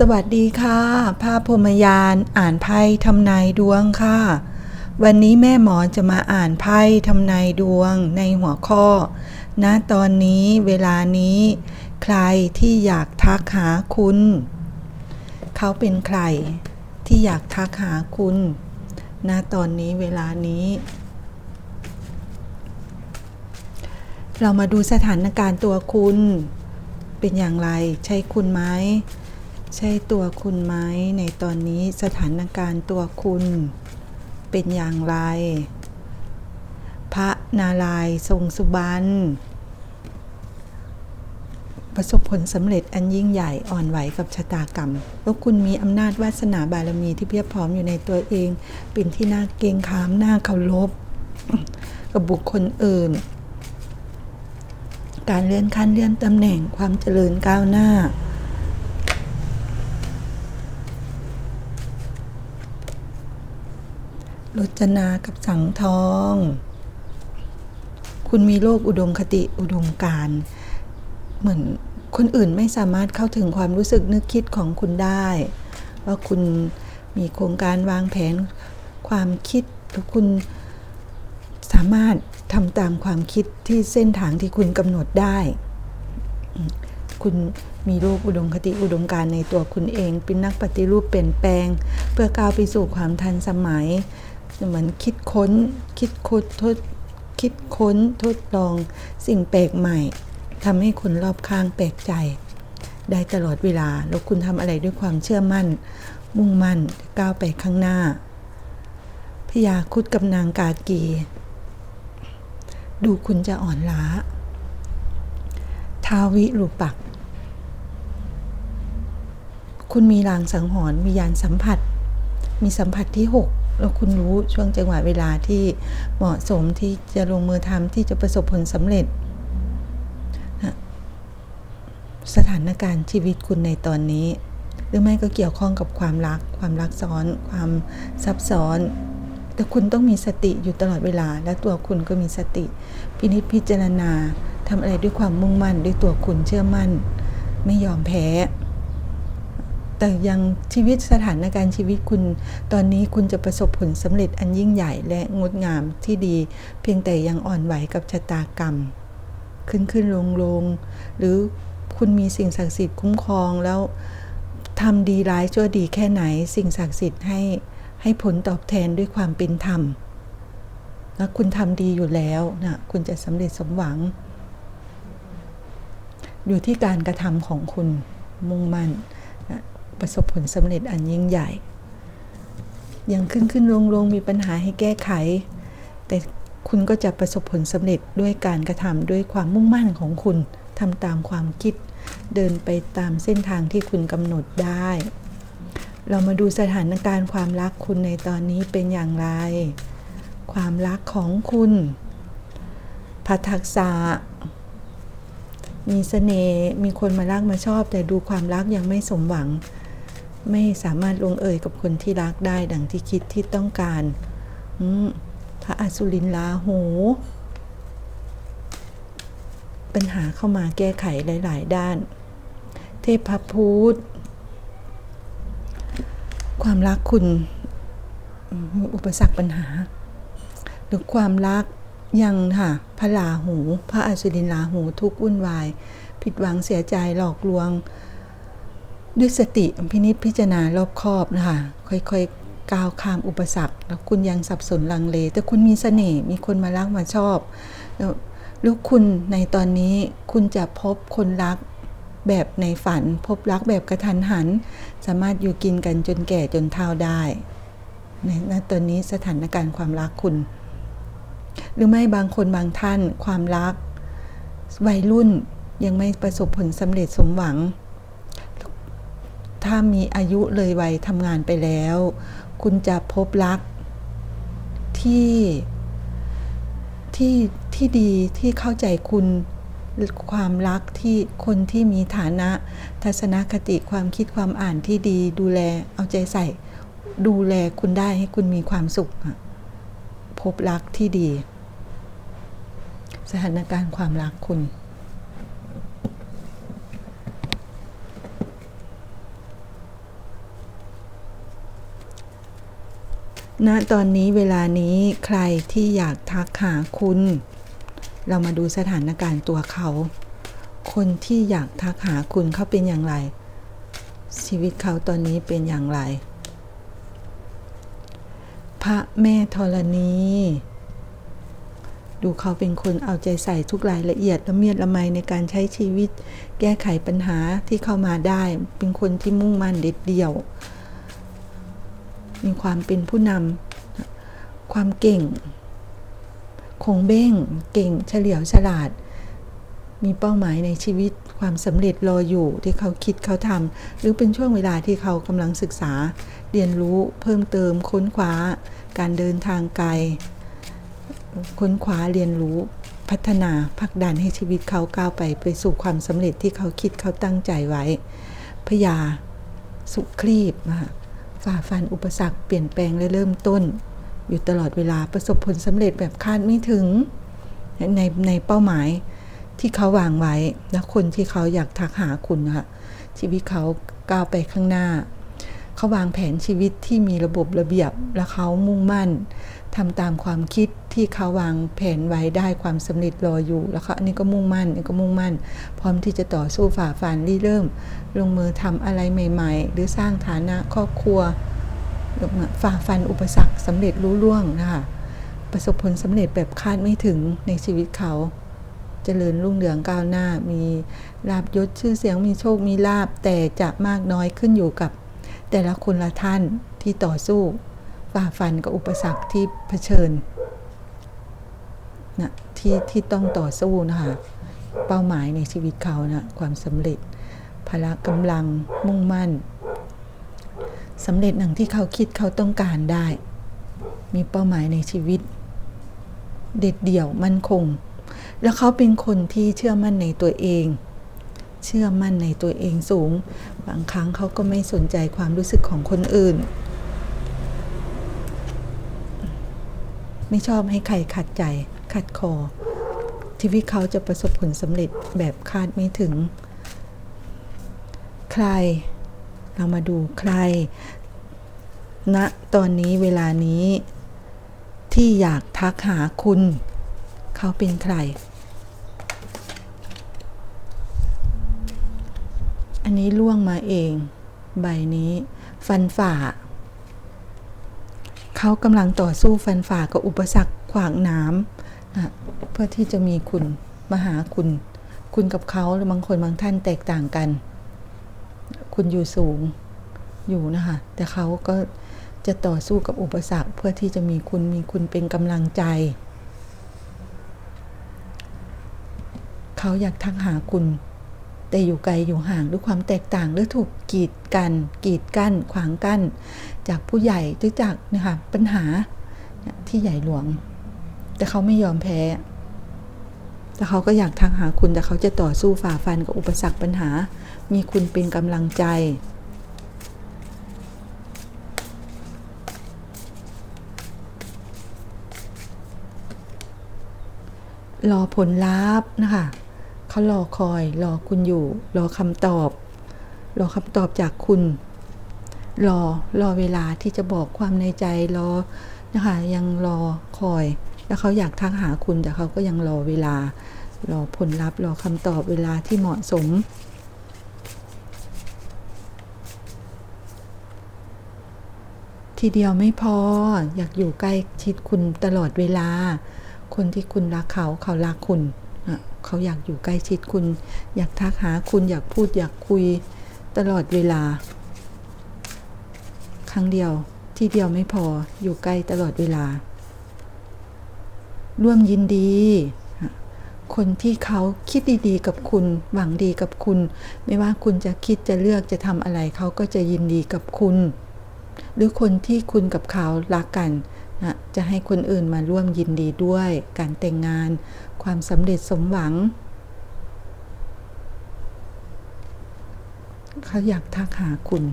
สวัสดีค่ะ ภาพพรมยานอ่านไพ่ทำนายดวงค่ะ วันนี้แม่หมอจะมาอ่านไพ่ทำนายดวงในหัวข้อณตอนนี้เวลานี้ ใครที่อยากทักหาคุณ เขาเป็นใครที่อยากทักหาคุณณตอนนี้เวลานี้ เรามาดูสถานการณ์ตัวคุณ เป็นอย่างไรใช่คุณไหม ใช่ตัวคุณไหมในตอนนี้สถานการณ์ตัวคุณเป็นอย่างไร พระนารายทรงสุบรรณประสบผลสำเร็จอันยิ่งใหญ่อ่อนไหวกับชะตากรรมแล้วคุณมีอำนาจวาสนาบารมีที่เพียบพร้อมอยู่ในตัวเอง เป็นที่น่าเกรงขามน่าเคารพกับบุคคลอื่น การเลื่อนขั้นเลื่อนตำแหน่งความเจริญก้าวหน้า รจนากับสังทอง คุณมีโลกอุดมคติอุดมการ เหมือนคนอื่นไม่สามารถเข้าถึงความรู้สึกนึกคิดของคุณได้ ว่าคุณมีโครงการวางแผนความคิดหรือคุณสามารถทำตามความคิดที่เส้นทางที่คุณกำหนดได้ คุณมีโลกอุดมคติอุดมการในตัวคุณเอง เป็นนักปฏิรูปเปลี่ยนแปลง เพื่อก้าวไปสู่ความทันสมัย เหมือนคิดค้น คิดค้นทดคิดค้นทดลองสิ่งแปลกใหม่ทำให้คนรอบข้างแปลกใจ ได้ตลอดเวลา แล้วคุณทำอะไรด้วยความเชื่อมั่น มุ่งมั่นก้าวไปข้างหน้าพยาคุดกับนางกากี ดูคุณจะอ่อนล้า ทาวิรูปัก คุณมีลางสังหรณ์มียานสัมผัส มีสัมผัสที่6 แล้วคุณรู้ช่วงจังหวะเวลาที่เหมาะสมที่จะลงมือทำที่จะประสบผลสำเร็จสถานการณ์ชีวิตคุณในตอนนี้ หรือไม่ก็เกี่ยวข้องกับความรัก ความรักซ้อน ความซับซ้อน แต่คุณต้องมีสติอยู่ตลอดเวลา และตัวคุณก็มีสติ พินิจพิจารณาทำอะไรด้วยความมุ่งมั่นด้วยตัวคุณเชื่อมั่น ไม่ยอมแพ้ แต่ยังชีวิตสถานการณ์ชีวิตคุณ ตอนนี้คุณจะประสบผลสำเร็จอันยิ่งใหญ่และงดงามที่ดี เพียงแต่ยังอ่อนไหวกับชะตากรรม ขึ้นขึ้นลงลงหรือคุณมีสิ่งศักดิ์สิทธิ์คุ้มครองแล้วทำดีร้ายชั่วดีแค่ไหน สิ่งศักดิ์สิทธิ์ให้ให้ผลตอบแทนด้วยความเป็นธรรมแล้วคุณทำดีอยู่แล้วนะคุณจะสำเร็จสมหวัง อยู่ที่การกระทำของคุณมุ่งมั่น ประสบผลสำเร็จอันยิ่งใหญ่ ยังขึ้นขึ้นลงลงมีปัญหาให้แก้ไข แต่คุณก็จะประสบผลสำเร็จด้วยการกระทำด้วยความมุ่งมั่นของคุณทำตามความคิด เดินไปตามเส้นทางที่คุณกำหนดได้ เรามาดูสถานการณ์ความรักคุณในตอนนี้เป็นอย่างไร ความรักของคุณพัทักษะมีสเสน่ห์มีคนมารักมาชอบ แต่ดูความรักยังไม่สมหวัง ไม่สามารถลงเอยกับคนที่รักได้ดังที่คิดที่ต้องการพระอสุรินลาหูปัญหาเข้ามาแก้ไขหลาย ๆ ด้าน เทพพูธความรักคุณมีอุปสรรคปัญหา หรือความรักยังค่ะพระลาหู พระอสุรินลาหูทุกวุ่นวาย ผิดหวังเสียใจหลอกลวง ด้วยสติพินิจพิจารณารอบคอบนะคะค่อยๆก้าวข้ามอุปสรรค แล้วคุณยังสับสนลังเล แต่คุณมีเสน่ห์มีคนมารักมาชอบแล้วลูกคุณในตอนนี้คุณจะพบคนรักแบบในฝัน พบรักแบบกระทันหัน สามารถอยู่กินกันจนแก่จนเฒ่าได้ในตอนนี้สถานการณ์ความรักคุณ หรือไม่บางคนบางท่านความรัก วัยรุ่นยังไม่ประสบผลสำเร็จสมหวัง ถ้ามีอายุเลยวัยทำงานไปแล้ว คุณจะพบรักที่ที่ที่ดีที่เข้าใจคุณความรักที่คนที่มีฐานะ ทัศนคติความคิดความอ่านที่ดีดูแลเอาใจใส่ ดูแลคุณได้ให้คุณมีความสุข พบรักที่ดี สถานการณ์ความรักคุณ ณตอนนี้เวลานี้ใครที่อยากทักหาคุณ เรามาดูสถานการณ์ตัวเขา คนที่อยากทักหาคุณเขาเป็นอย่างไร ชีวิตเขาตอนนี้เป็นอย่างไร พระแม่ธรณี ดูเขาเป็นคนเอาใจใส่ทุกรายละเอียดละเมียดละไมในการใช้ชีวิต แก้ไขปัญหาที่เข้ามาได้ เป็นคนที่มุ่งมั่นเด็ดเดี่ยว มีความเป็นผู้นำความเก่ง คงเบ้ง เก่งเฉลียวฉลาด มีเป้าหมายในชีวิตความสำเร็จรออยู่ที่เขาคิดเขาทำหรือเป็นช่วงเวลาที่เขากำลังศึกษา เรียนรู้เพิ่มเติมค้นคว้า การเดินทางไกล ค้นคว้าเรียนรู้พัฒนาผลักดันให้ชีวิตเขาก้าวไปไปสู่ความสำเร็จที่เขาคิดเขาตั้งใจไว้พยาสุครีบนะคะ ฝ่าฟันอุปสรรคเปลี่ยนแปลงและเริ่มต้น อยู่ตลอดเวลาประสบผลสำเร็จแบบคาดไม่ถึง ในในเป้าหมายที่เขาวางไว้และคนที่เขาอยากทักหาคุณค่ะชีวิตเขาก้าวไปข้างหน้า เขาวางแผนชีวิตที่มีระบบระเบียบและเขามุ่งมั่น ทำตามความคิดที่เขาวางแผนไว้ได้ความสำเร็จรออยู่ แล้วเขาอันนี้ก็มุ่งมั่นอันนี้ก็มุ่งมั่น พร้อมที่จะต่อสู้ฝ่าฟันริเริ่ม ลงมือทำอะไรใหม่ ๆ หรือสร้างฐานะครอบครัวฝ่าฟันอุปสรรคสำเร็จรู้ล่วงนะคะประสบผลสำเร็จแบบคาดไม่ถึงในชีวิตเขาจเจริญรุ่งเรืองก้าวหน้า มีลาบยศชื่อเสียงมีโชคมีลาบแต่จะมากน้อยขึ้นอยู่กับ แต่ละคนละท่านที่ต่อสู้ ฝ่าฟันกับอุปสรรคที่เผชิญนะที่ที่ต้องต่อสู้นะคะเป้าหมายในชีวิตเขานะความสำเร็จพละกำลังมุ่งมั่นสำเร็จหนังที่เขาคิดเขาต้องการได้ มีเป้าหมายในชีวิต เด็ดเดี่ยวมั่นคง แล้วเขาเป็นคนที่เชื่อมั่นในตัวเอง เชื่อมั่นในตัวเองสูง บางครั้งเขาก็ไม่สนใจความรู้สึกของคนอื่น ไม่ชอบให้ใครขัดใจ ขัดคอ ชีวิตเขาจะประสบผลสำเร็จแบบคาดไม่ถึง ใคร เรามาดูใครณนะตอนนี้เวลานี้ที่อยากทักหาคุณ เขาเป็นใคร อันนี้ล่วงมาเอง ใบนี้ ฟันฝ่า เขากำลังต่อสู้ฟันฝ่ากับอุปสรรคขวางน้ำนะเพื่อที่จะมีคุณมาหาคุณ คุณกับเขาหรือบางคนบางท่านแตกต่างกัน คุณอยู่สูงอยู่นะคะแต่เขาก็จะต่อสู้กับอุปสรรคเพื่อที่จะมีคุณมีคุณเป็นกำลังใจ เขาอยากทักหาคุณ แต่อยู่ไกลอยู่ห่างด้วยความแตกต่างหรือถูกกีดกัน กีดกั้น ขวางกั้น จากผู้ใหญ่หรือจากนะคะปัญหาที่ใหญ่หลวง แต่เขาไม่ยอมแพ้ แต่เขาก็อยากทักหาคุณแต่เขาจะต่อสู้ฝ่าฟันกับอุปสรรคปัญหา มีคุณเป็นกำลังใจรอผลลัพธ์นะคะ เขารอคอย รอคุณอยู่ รอคำตอบ รอคำตอบจากคุณ รอรอเวลาที่จะบอกความในใจรอนะคะยังรอคอย แล้วเขาอยากทักหาคุณแต่เขาก็ยังรอเวลา รอผลลัพธ์ รอคำตอบเวลาที่เหมาะสมทีเดียวไม่พออยากอยู่ใกล้ชิดคุณตลอดเวลา คนที่คุณรักเขาเขารักคุณ เขาอยากอยู่ใกล้ชิดคุณ อยากทักหาคุณอยากพูดอยากคุยตลอดเวลา ครั้งเดียวที่เดียวไม่พออยู่ใกล้ตลอดเวลา ร่วมยินดี คนที่เขาคิดดีๆ กับคุณ หวังดีกับคุณ ไม่ว่าคุณจะคิดจะเลือกจะทำอะไรเขาก็จะยินดีกับคุณ หรือคนที่คุณกับเขารักกันนะ จะให้คนอื่นมาร่วมยินดีด้วย การแต่งงาน ความสำเร็จสมหวัง เขาอยากทักหาคุณ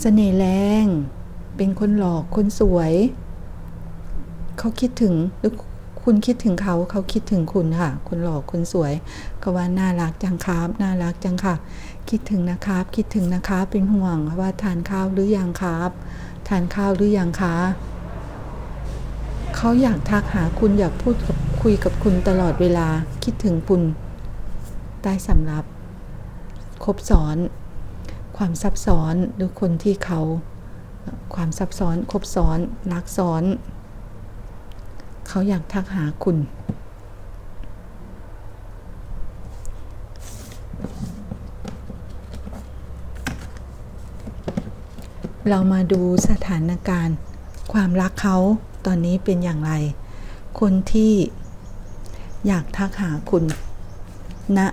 เสน่ห์แรง เป็นคนหลอก คนสวย เขาคิดถึงหรือ คุณคิดถึงเขาเขาคิดถึงคุณค่ะคนหล่อคนสวย ก็ว่าน่ารักจังครับ น่ารักจังค่ะ คิดถึงนะครับ คิดถึงนะคะเป็นห่วงว่าทานข้าวหรือยังครับ ทานข้าวหรือยังคะเขาอยากทักหาคุณอยากพูดกับคุยกับคุณตลอดเวลาคิดถึงคุณใต้สำรับ ครบซ้อน ความซับซ้อนหรือคนที่เขา ความซับซ้อนครบซ้อนรักซ้อน เขาอยากทักหาคุณ เรามาดูสถานการณ์ ความรักเขาตอนนี้เป็นอย่างไร คนที่อยากทักหาคุณณนะ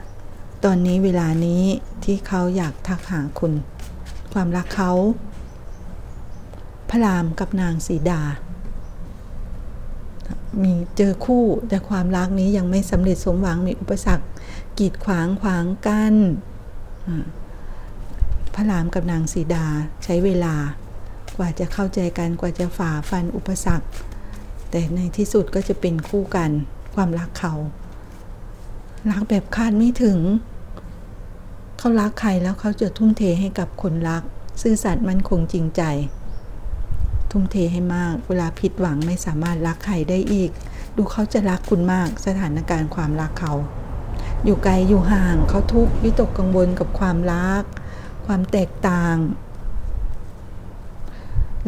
ตอนนี้เวลานี้ที่เขาอยากทักหาคุณ ความรักเขา พระรามกับนางสีดา มีเจอคู่แต่ความรักนี้ยังไม่สำเร็จสมหวังมีอุปสรรคกีดขวางขวางกัน้นพระรามกับนางสีดาใช้เวลากว่าจะเข้าใจกันกว่าจะฝ่าฟันอุปสรรค แต่ในที่สุดก็จะเป็นคู่กัน ความรักเขารักแบบคาดไม่ถึง เขารักใครแล้วเขาจะทุ่มเทให้กับคนรัก ซื่อสัตย์มั่นคงจริงใจ ทุ่มเทให้มาก เวลาผิดหวังไม่สามารถรักใครได้อีก ดูเขาจะรักคุณมากสถานการณ์ความรักเขา อยู่ไกลอยู่ห่างเขาทุกข์วิตกกังวลกับความรัก ความแตกต่าง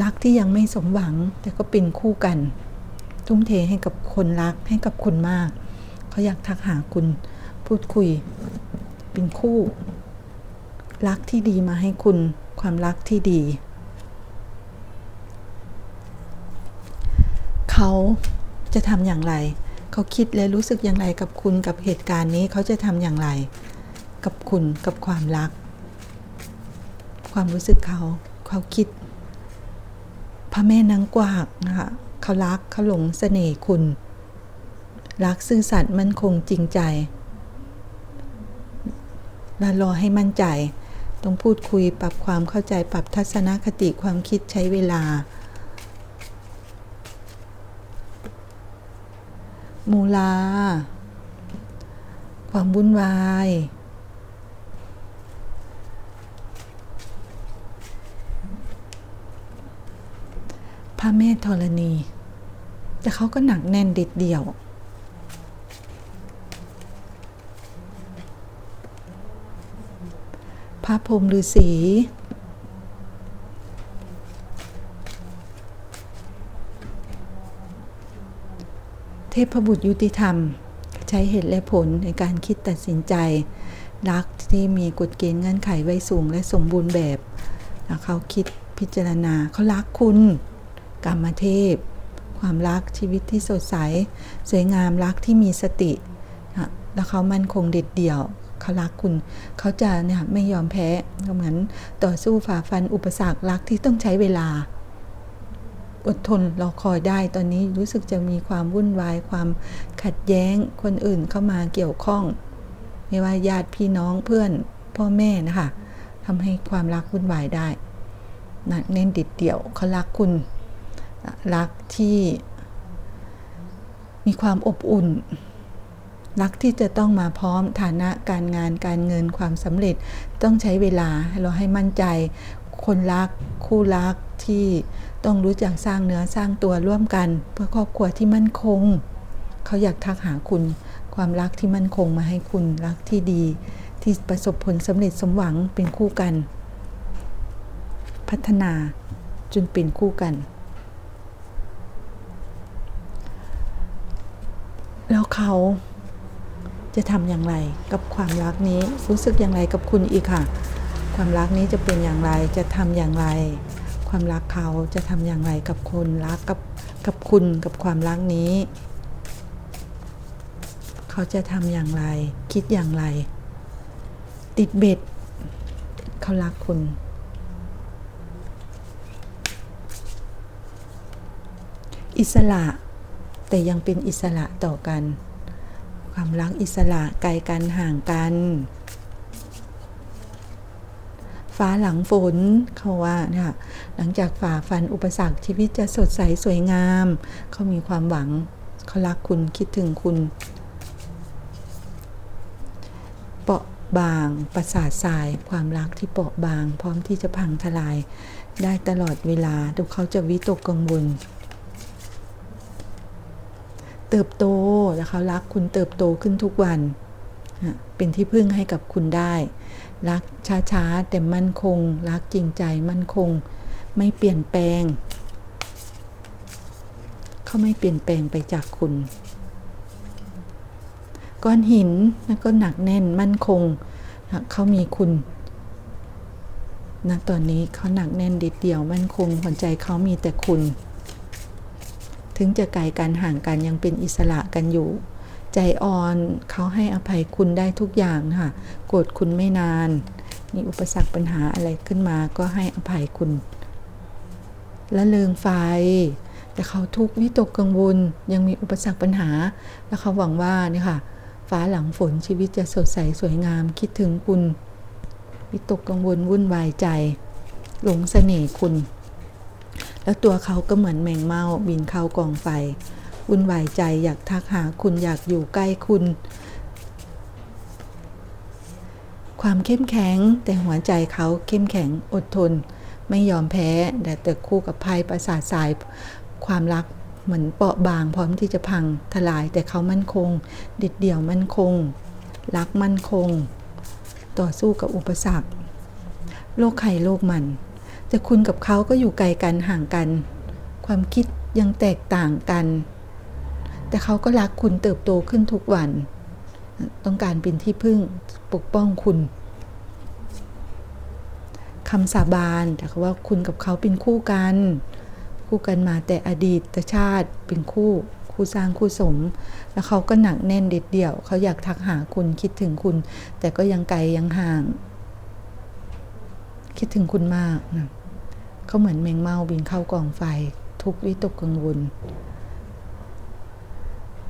รักที่ยังไม่สมหวังแต่ก็เป็นคู่กัน ทุ่มเทให้กับคนรักให้กับคุณมากเขาอยากทักหาคุณพูดคุยเป็นคู่ รักที่ดีมาให้คุณความรักที่ดี เขาจะทำอย่างไร เขาคิดและรู้สึกอย่างไรกับคุณกับเหตุการณ์นี้เขาจะทำอย่างไร กับคุณกับความรัก ความรู้สึกเขาเขาคิด พระแม่นางกวากนะคะเขารักเขาหลงเสน่ห์คุณ รักซื่อสัตย์มั่นคงจริงใจและรอให้มั่นใจ ต้องพูดคุยปรับความเข้าใจปรับทัศนคติความคิดใช้เวลา มูลา ความวุ่นวาย พระแม่ธรณี แต่เขาก็หนักแน่นเด็ดเดี่ยวพระพรหมฤาษี เทพบุตรยุติธรรม ใช้เหตุและผลในการคิดตัดสินใจ รักที่มีกฎเกณฑ์เงื่อนไขไว้สูงและสมบูรณ์แบบแล้วเขาคิดพิจารณาเขารักคุณกรรมเทพ ความรักชีวิตที่สดใส สวยงามรักที่มีสติแล้วเขามั่นคงเด็ดเดี่ยวเขารักคุณ เขาจะเนี่ยไม่ยอมแพ้ก็เหมือนต่อสู้ฝ่าฟันอุปสรรครักที่ต้องใช้เวลา อดทนรอคอยได้ตอนนี้รู้สึกจะมีความวุ่นวายความขัดแย้งคนอื่นเข้ามาเกี่ยวข้อง ไม่ว่าญาติพี่น้องเพื่อนพ่อแม่นะคะทำให้ความรักวุ่นวายได้นะเน้นดิดเดี่ยวเขารักคุณรักที่มีความอบอุ่น รักที่จะต้องมาพร้อมฐานะการงานการเงินความสำเร็จต้องใช้เวลาเราให้มั่นใจ คนรักคู่รักที่ ต้องรู้จักสร้างเนื้อสร้างตัวร่วมกัน เพื่อครอบครัวที่มั่นคง เขาอยากทักหาคุณ ความรักที่มั่นคงมาให้คุณรักที่ดี ที่ประสบผลสำเร็จสมหวังเป็นคู่กัน พัฒนาจนเป็นคู่กัน แล้วเขาจะทำอย่างไรกับความรักนี้รู้สึกอย่างไรกับคุณอีกค่ะ ความรักนี้จะเป็นอย่างไรจะทำอย่างไร ความรักเขาจะทำอย่างไรกับคนรักกับกับคุณกับความรักนี้ เขาจะทำอย่างไร คิดอย่างไร ติดเบ็ด เขารักคุณ อิสระแต่ยังเป็นอิสระต่อกัน ความรักอิสระไกลกันห่างกัน ฟ้าหลังฝนเขาว่านี่ยหลังจากฝ่าฟันอุปสรรคชีวิตจะสดใสสวยงาม เขามีความหวังเขารักคุณคิดถึงคุณ เปราะบางประสาททราย ความรักที่เปราะบาง พร้อมที่จะพังทลาย ได้ตลอดเวลาดูเขาจะวิตกกังวลเติบโตแล้วเขารักคุณเติบโตขึ้นทุกวัน เป็นที่พึ่งให้กับคุณได้ รักช้าๆแต่มั่นคง รักจริงใจมั่นคง ไม่เปลี่ยนแปลง เขาไม่เปลี่ยนแปลงไปจากคุณ ก้อนหินนะก็หนักแน่นมั่นคงนะเขามีคุณนะตอนนี้เขาหนักแน่นเด็ดเดี่ยวมั่นคงหัวใจเขามีแต่คุณ ถึงจะไกลกันห่างกันยังเป็นอิสระกันอยู่ ใจอ่อนเขาให้อภัยคุณได้ทุกอย่างค่ะ โกรธคุณไม่นาน มีอุปสรรคปัญหาอะไรขึ้นมาก็ให้อภัยคุณและเลิงไฟ แต่เขาทุกวิตกกังวลยังมีอุปสรรคปัญหา และเขาหวังว่านี่ค่ะ ฟ้าหลังฝนชีวิตจะสดใสสวยงามคิดถึงคุณ วิตกกังวลวุ่นวายใจ หลงเสน่ห์คุณ แล้วตัวเขาก็เหมือนแมงเม่าบินเข้ากองไฟ วุ่นวายใจอยากทักหาคุณอยากอยู่ใกล้คุณ ความเข้มแข็งแต่หัวใจเขาเข้มแข็งอดทน ไม่ยอมแพ้แต่แต่คู่กับภัยประสาทสายความรักเหมือนเปราะบางพร้อมที่จะพังทลายแต่เขามั่นคงเด็ดเดี่ยวมั่นคง รักมั่นคง ต่อสู้กับอุปสรรค โลกใครโลกมัน แต่คุณกับเขาก็อยู่ไกลกันห่างกัน ความคิดยังแตกต่างกัน แต่เขาก็รักคุณเติบโตขึ้นทุกวัน ต้องการเป็นที่พึ่งปกป้องคุณคำสาบานแต่ว่าคุณกับเขาเป็นคู่กัน คู่กันมาแต่อดีตชาติเป็นคู่คู่สร้างคู่สม แล้วเขาก็หนักแน่นเด็ดเดี่ยว เขาอยากทักหาคุณคิดถึงคุณ แต่ก็ยังไกลยังห่างคิดถึงคุณมากนะเขาเหมือนแมงเม่าบินเข้ากองไฟ ทุกวิตกกังวล